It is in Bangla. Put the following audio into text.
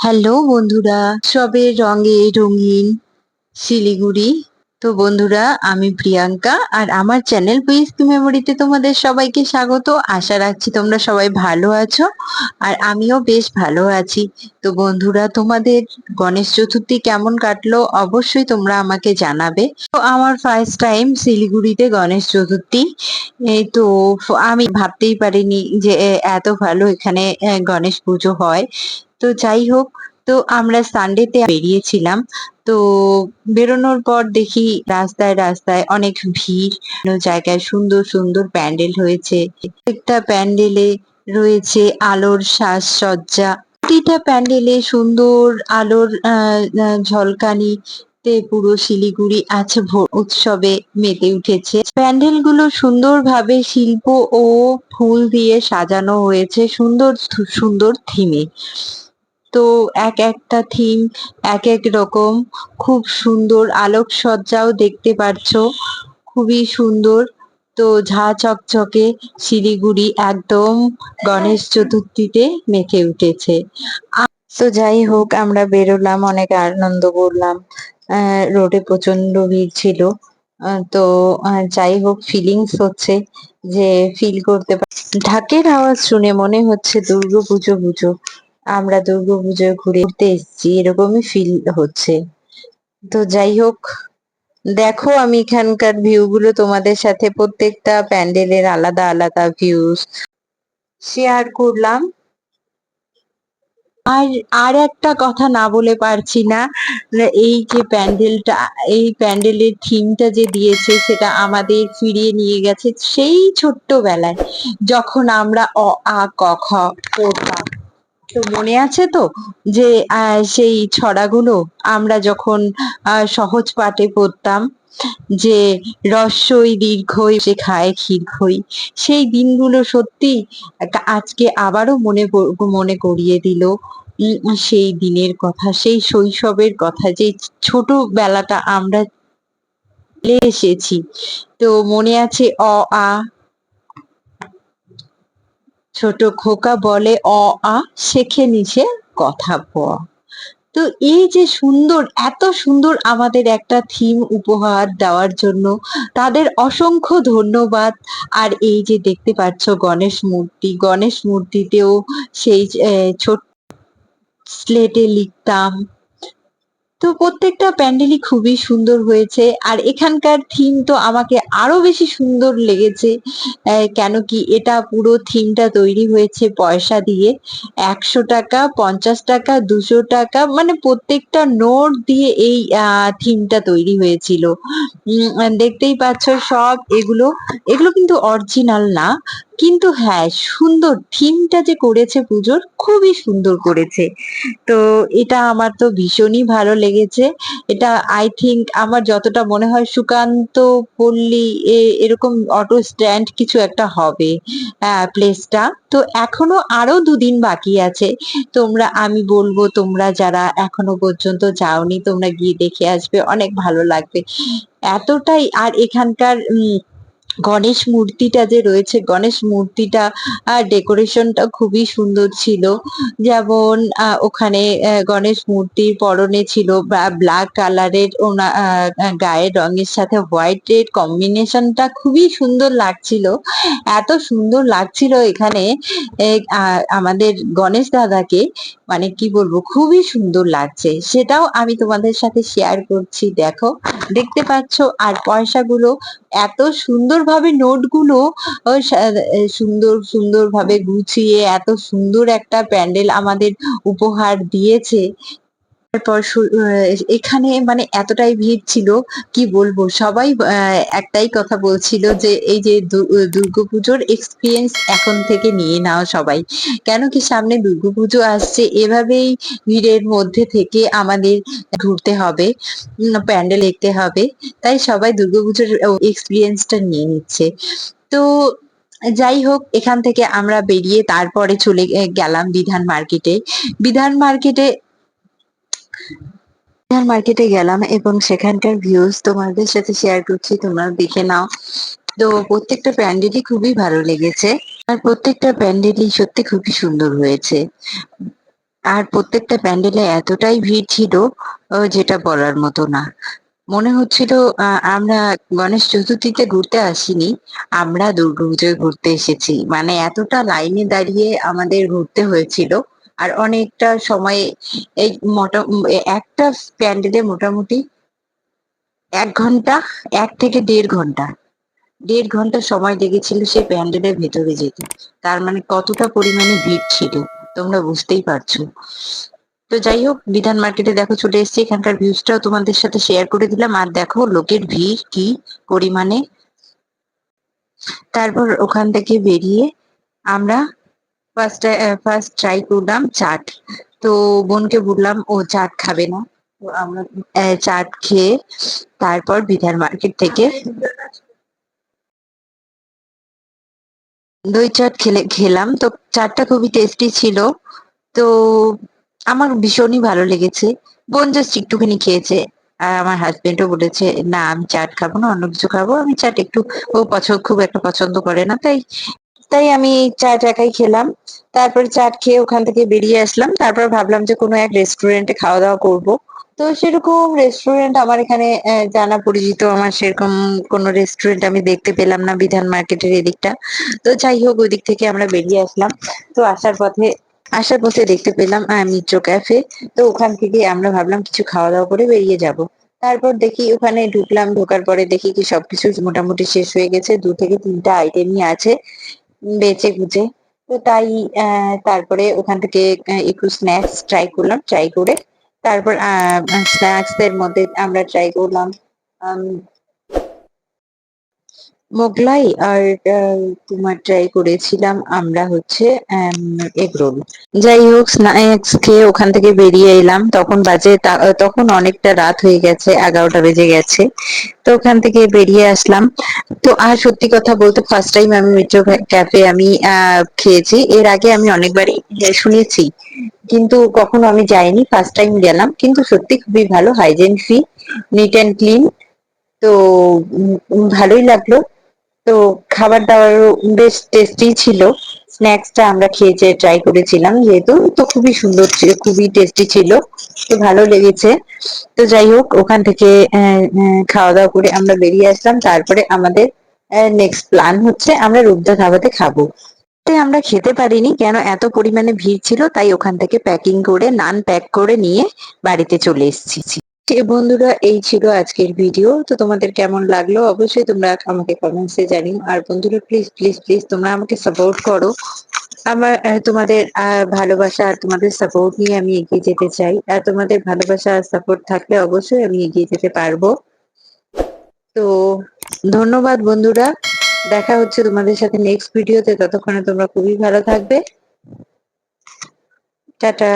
হ্যালো বন্ধুরা সবের রঙে রঙিন শিলিগুড়ি। তো বন্ধুরা, আমি প্রিয়াঙ্কা আর আমার চ্যানেল পিএসপি মেমোরিতে তোমাদের সবাইকে স্বাগত। আশা রাখছি তোমরা সবাই ভালো আছো আর আমিও বেশ ভালো আছি। তো বন্ধুরা, তোমাদের গণেশ চতুর্থী কেমন কাটলো অবশ্যই তোমরা আমাকে জানাবে। তো আমার ফার্স্ট টাইম শিলিগুড়িতে গণেশ চতুর্থী। তো আমি ভাবতেই পারিনি যে এত ভালো এখানে গণেশ পুজো হয়। তো যাই হোক, তো আমরা সানডেতে বেরিয়েছিলাম। তো বেরোনোর পর দেখি রাস্তায় রাস্তায় অনেক ভিড় জায়গায় সুন্দর সুন্দর প্যান্ডেল হয়েছে। একটা প্যান্ডেলে রয়েছে আলোর সাজসজ্জা। প্রতিটা প্যান্ডেলে সুন্দর আলোর ঝলকানি তে পুরো শিলিগুড়ি আছে উৎসবে মেতে উঠেছে। প্যান্ডেলগুলো সুন্দরভাবে শিল্প ও ফুল দিয়ে সাজানো হয়েছে সুন্দর সুন্দর থিমে। তো এক একটা থিম এক এক রকম। খুব সুন্দর আলোকসজ্জাও দেখতে পারছ। খুবই সুন্দর। তো ঝা চকচকে শিলিগুড়ি একদম গণেশ চতুর্থীতে মেখে উঠেছে। তো যাই হোক, আমরা বেরোলাম, অনেক আনন্দ করলাম। রোডে প্রচণ্ড ভিড় ছিল। তো যাই হোক ফিলিংস হচ্ছে যে ফিল করতে ঢাকের আওয়াজ শুনে মনে হচ্ছে দুর্গা পুজো পুজো। আমরা দুর্গা পুজোয় ঘুরে ঘুরতে এসেছি, এরকমই ফিল হচ্ছে। তো যাই হোক, দেখো আমি এখানকার ভিউ গুলো তোমাদের সাথে প্রত্যেকটা প্যান্ডেলের আলাদা আলাদা ভিউজ শেয়ার করলাম। আর আর একটা কথা না বলে পারছি না এই যে প্যান্ডেলটা, এই প্যান্ডেলের থিমটা যে দিয়েছে, সেটা আমাদের ফিরিয়ে নিয়ে গেছে সেই ছোট্টবেলায়, যখন আমরা অ, আ, ক, খ পড়তাম। তো মনে আছে তো? যে সেই ছড়াগুলো আমরা যখন সহজ পাঠে পড়তাম, যে রস্যই দীর্ঘই সে খায় ক্ষীরখই, সেই দিনগুলো সত্যি আজকে আবারও মনে মনে করিয়ে দিল সেই দিনের কথা, সেই শৈশবের কথা, যে ছোটবেলাটা আমরা এসেছি। তো মনে আছে অ, আ ছোট খোকা বলে, অ, আ, শেখে নিছে কথা ব তো এই যে সুন্দর, এত সুন্দর আমাদের একটা থিম উপহার দেওয়ার জন্য তাদের অসংখ্য ধন্যবাদ। আর এই যে দেখতে পাচ্ছ গণেশ মূর্তি, গণেশ মূর্তিতেও সেই ছোট স্লেটে লিখতাম। তো প্রত্যেকটা প্যান্ডেলই খুবই সুন্দর হয়েছে। আর এখানকার থিম তো আমাকে আরও বেশি সুন্দর লেগেছে। কেন কি এটা পুরো থিমটা তৈরি হয়েছে পয়সা দিয়ে। একশো টাকা, পঞ্চাশ টাকা, দুশো টাকা মানে প্রত্যেকটা নোট দিয়ে এই থিমটা তৈরি হয়েছিল। দেখতেই পাচ্ছ সব এগুলো। এগুলো কিন্তু অরিজিনাল না। কিন্তু হ্যাঁ সুন্দর থিমটা যে করেছে পুজোর খুবই সুন্দর করেছে। তো এটা আমার তো ভীষণই ভালো লেগেছে। এটা আই থিঙ্ক আমার যতটা মনে হয় সুকান্ত পল্লী এরকম অটো স্ট্যান্ড কিছু একটা হবে প্লেসটা তো এখনও আরও দুদিন বাকি আছে। তোমরা, আমি বলব তোমরা যারা এখনও পর্যন্ত যাওনি, তোমরা গিয়ে দেখে আসবে, অনেক ভালো লাগবে। এতটাই, আর এখানকার গণেশ মূর্তিটা যে রয়েছে, গণেশ মূর্তিটা ডেকোরেশনটা খুবই সুন্দর ছিল। যেমন ওখানে গণেশ মূর্তির পরনে ছিল ব্ল্যাক কালারের ওনা গায়ের রঙের সাথে হোয়াইট এর কম্বিনেশনটা খুবই সুন্দর লাগছিল। এত সুন্দর লাগছিল এখানে আমাদের গণেশ দাদাকে। মানে কি বলব, খুবই সুন্দর লাগছে। সেটাও আমি তোমাদের সাথে শেয়ার করছি। দেখো, দেখতে পাচ্ছ, আর পয়সাগুলো এত সুন্দরভাবে নোটগুলো সুন্দর সুন্দর ভাবে গুছিয়ে এত সুন্দর একটা প্যান্ডেল আমাদের উপহার দিয়েছে। তারপর এখানে মানে এতটাই ভিড় ছিল, কি বলব? সবাই একটাই কথা বলছিল যে, এই যে দুর্গাপুজোর এক্সপিরিয়েন্স এখন থেকে নিয়ে নাও সবাই। কেন কি সামনে দুর্গাপুজো আসছে, এভাবেই ভিড়ের মধ্যে থেকে আমাদের ঘুরতে হবে প্যান্ডেল দেখতে হবে। তাই সবাই দুর্গাপুজোর এক্সপিরিয়েন্সটা নিয়ে নিচ্ছে। তো যাই হোক, এখান থেকে আমরা বেরিয়ে তারপরে চলে গেলাম বিধান মার্কেটে বিধান মার্কেটে মার্কেটে গেলাম এবং সেখানকার ভিউজ তোমাদের সাথে শেয়ার করছি, তোমরা দেখে নাও। তো প্রত্যেকটা প্যান্ডেলই খুবই ভালো লেগেছে আর প্রত্যেকটা প্যান্ডেলই সত্যি খুবই সুন্দর হয়েছে। আর প্রত্যেকটা প্যান্ডেলে এতটাই ভিড় ছিল যেটা বলার মতো না। মনে হচ্ছিল আমরা গণেশ চতুর্থীতে ঘুরতে আসিনি, আমরা দুর্গাপুজোয় ঘুরতে এসেছি। মানে এতটা লাইনে দাঁড়িয়ে আমাদের ঘুরতে হয়েছিল। আর অনেকটা সময়ে এই মোটা একটা প্যান্ডেলে মোটামুটি এক ঘণ্টা, এক থেকে দেড় ঘণ্টা। দেড় ঘণ্টা সময় লেগেছিল সেই প্যান্ডেলের ভেতরে যেতে। তার মানে কতটা পরিমাণে ভিড় ছিল, তোমরা বুঝতেই পারছ। তো যাই হোক, বিধান মার্কেটে দেখো চলে এসেছি। এখানকার ভিউজটাও তোমাদের সাথে শেয়ার করে দিলাম। আর দেখো লোকের ভিড় কি পরিমাণে। তারপর ওখান থেকে বেরিয়ে আমরা ফার্স্ট ফার্স্ট ট্রাই করলাম চাট। তো বোনকে বললাম, ও চাট খাবে না। তো আমরা চাট খেয়ে তারপর বিধান মার্কেট থেকে দই চাট খেলে, খেলাম। তো চাটটা খুবই টেস্টি ছিল। তো আমার ভীষণই ভালো লেগেছে। বোন জাস্ট একটুখানি খেয়েছে। আর আমার হাজবেন্ডও বলেছে, না, আমি চাট খাব না, অন্য কিছু খাব। আমি চাট একটু, ও পছন্দ খুব একটা পছন্দ করে না। তাই তাই আমি চাট একাই খেলাম। তারপর চাট খেয়ে ওখান থেকে বেরিয়ে আসলাম। তারপর ভাবলাম যে কোনো এক রেস্টুরেন্টে খাওয়া দাওয়া করব। তো সেরকম রেস্টুরেন্ট আমার এখানে জানা পরিচিত আমার সেরকম কোনো রেস্টুরেন্ট আমি দেখতে পেলাম না বিধান মার্কেটের এদিকটা। তো যাই হোক ওই দিক থেকে আমরা বেরিয়ে আসলাম। তো আসার পথে আসার পথে দেখতে পেলাম মিত্র ক্যাফে তো ওখান থেকে আমরা ভাবলাম কিছু খাওয়া দাওয়া করে বেরিয়ে যাব। তারপর দেখি ওখানে ঢুকলাম, ঢোকার পরে দেখি কি সবকিছু মোটামুটি শেষ হয়ে গেছে। দু থেকে তিনটা আইটেমই আছে। বেঁচে গুজে তো তাই তারপরে ওখান থেকে একটু স্ন্যাক্স ট্রাই করলাম ট্রাই করে তারপর স্ন্যাক্স এর মধ্যে আমরা ট্রাই করলাম মোগলাই আর তোমার ট্রাই করেছিলাম আমরা হচ্ছে এগ রোল যাই হোক স্ন্যাক্স খেয়ে ওখান থেকে বেরিয়ে এলাম। তখন বাজে তখন অনেকটা রাত হয়ে গেছে, এগারোটা বেজে গেছে। তো ওখান থেকে বেরিয়ে আসলাম। তো আর সত্যি কথা বলতে ফার্স্ট টাইম আমি মেট্রো ক্যাফে আমি খেয়েছি। এর আগে আমি অনেকবারই শুনেছি। কিন্তু কখনো আমি যাইনি ফার্স্ট টাইম গেলাম। কিন্তু সত্যি খুবই ভালো hygiene free neat and clean তো ভালোই লাগল। তো খাবার দাবার বেশ টেস্টি ছিল। স্ন্যাক্সটা আমরা খেয়েছে ট্রাই করেছিলাম যেহেতু। তো খুবই সুন্দর খুবই টেস্টি ছিল। তো ভালো লেগেছে। তো যাই হোক, ওখান থেকে খাওয়া দাওয়া করে আমরা বেরিয়ে আসলাম। তারপরে আমাদের নেক্সট প্ল্যান হচ্ছে আমরা রূপদা ধাবাতে খাব। তাই আমরা খেতে পারিনি, কেন এত পরিমাণে ভিড় ছিল, তাই ওখান থেকে প্যাকিং করে নান প্যাক করে নিয়ে বাড়িতে চলে এসেছি। বন্ধুরা, এই ছিল আজকের ভিডিও তো তোমাদের কেমন লাগল? অবশ্যই তোমরা আমাকে কমেন্টসে জানিও। আর বন্ধুরা প্লিজ প্লিজ প্লিজ তোমরা আমাকে সাপোর্ট করো। আমার তোমাদের ভালোবাসা আর তোমাদের সাপোর্ট নিয়ে আমি এগিয়ে যেতে চাই। আর তোমাদের ভালোবাসা আর সাপোর্ট থাকলে অবশ্যই আমি এগিয়ে যেতে পারব। তো ধন্যবাদ বন্ধুরা। দেখা হচ্ছে তোমাদের সাথে নেক্সট ভিডিওতে ততক্ষণে তোমরা খুবই ভালো থাকবে। টাটা।